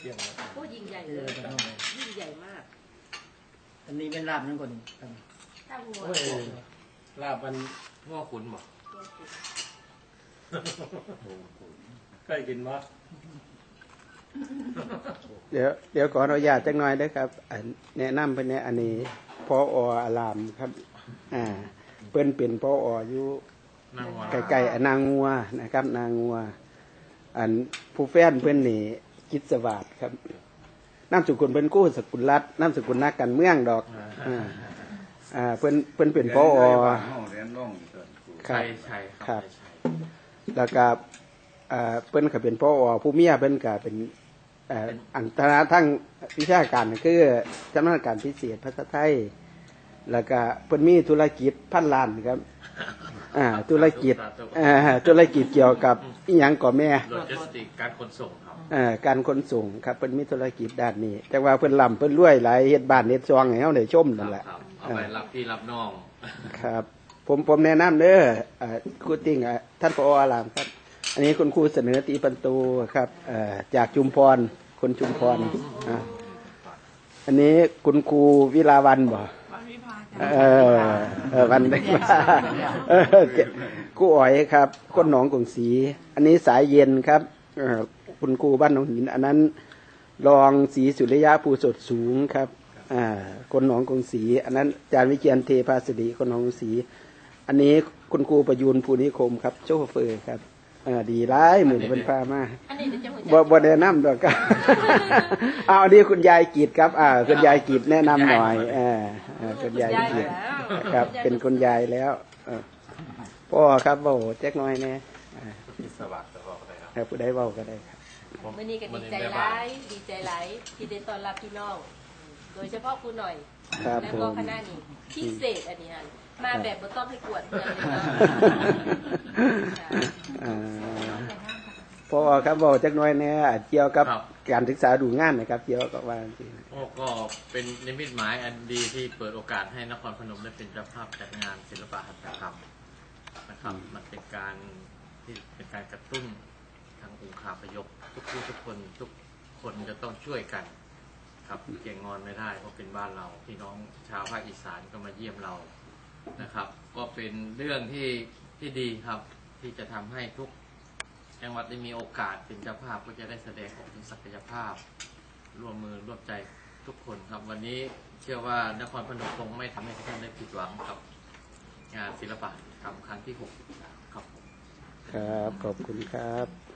เที่ยงแล้วโอ้ยิ่งใหญ่เลย ยิ่งใหญ่มาก อันนี้เป็นลาบนั่นก่อนนี่ครับถ้าหัวโอ้ยลาบมันง้อขุนบ่เคยกินมั้ยเดี๋ยวเดี๋ยวขออนุญาตจักหน่อยเด้อครับอันแนะนำเพิ่นเนี่ยอันนี้พออารามครับ อ่า เพิ่นเป็นพออยู่นางวาใกล้ๆอนางงัวนะครับ นางงัว อันผู้แฟนเพิ่นนี่ กิจสวัสดิ์ครับนามสกุลเพิ่นกู้สกุลรัฐนามสกุลนักการเมืองดอกอ่าอ่าเพิ่นเพิ่นเป็นพอเรียนร่องอยู่ตอนครูครัชับยชัยครับชัยแล้วก็เอ่อเพิ่นก็เป็นพ่ออผู้เมียเพิ่นก็เป็นเอ่ออันตราทั้งวิชาการก็คือจำนาญการพิเศษภาษาไทย แล้วก็เพิ่นมีธุรกิจพันล้านครับ อ่าธุรกิจอ่าธุรกิจเกี่ยวกับอีหยังก่อแม่โลจิสติกการขนส่งครับเอ่อการขนส่งครับเพิ่นมีธุรกิจด้านนี้ แต่ว่าเพิ่นล่ำเพิ่นรวยหลายเฮ็ดบ้านเฮ็ดซองให้เฮาได้ชมนั่นแหละครับเอาไปรับพี่รับน้องครับ ผมผมแนะนำเด้อเอ่อครูติ้งอะท่านปออารามครับ อันนี้คุณครูเสนอตีปันตูครับเอ่อจากชุมพรคนชุมพรอะอันนี้คุณครูวิลาวันบ่ เออวันเด็กว่าเออครูอ๋อยครับคนหนองกงสี อันนี้สายเย็นครับคุณครูบ้านหนองหิน อันนั้นรองศรีสุริยะภูสดสูงครับคนหนองกงสี อันนั้นอาจารย์วิเชียนเทพาสดีคนหนองกงสี อันนี้คุณครูประยูนภูนิคมครับ โชเฟอร์ครับ อ่าดีร้ายมือนี้เป็นพามาอันนี้เดี๋ยวจะหัวใจบ่บ่แนะนำดอกครับเอาอันนี้คุณยายกีดครับอ่าคุณยายกีดแนะนำหน่อยเออเออคุณยายกีดครับ เป็นคุณยายแล้วเออพ่อครับโอ้แจ็คน้อยแน่อ่าพิศวัสดิ์จะบอกอะไรครับให้ผู้ใดเว้าก็ได้ครับมื่อนี้ก็ดีใจหลายดีใจหลายที่ได้ต้อนรับพี่น้องโดยเฉพาะครูหน่อยครับและผก็มคณะนี้พิเศษอันนี้ฮะมาแบบบ่ต้องให้กวด เงินเลยเนาะอ่าพ่อครับบอกจักหน้อยแน่เกี่ยวกับครับการศึกษาดูงานนะครับ เกี่ยวกับว่าจริงโอ้ก็เป็นนิมิตหมายอันดีที่เปิดโอกาสให้นครพนมได้เป็นเจ้าภาพจัดงานศิลปะหัตถกรรมนะครับ มันเป็นการที่เป็นการกระตุ้นทางองค์คาพยพทุกผู้ทุกคนทุกคนจะต้องช่วยกัน ครับเก่งงอนไม่ได้เพราะเป็นบ้านเราพี่น้องชาวภาคอีสานก็มาเยี่ยมเรานะครับ ก็เป็นเรื่องที่ที่ดีครับ ที่จะทำให้ทุกจังหวัดได้มีโอกาสเป็นเจ้าภาพก็จะได้แสดงออกถึงศักยภาพ ร่วมมือร่วมใจทุกคนครับวันนี้เชื่อว่านครพนมคงไม่ทำให้ท่านได้ผิดหวังกับงานศิลปะกรรมครั้งที่หกครับครับขอบคุณครับ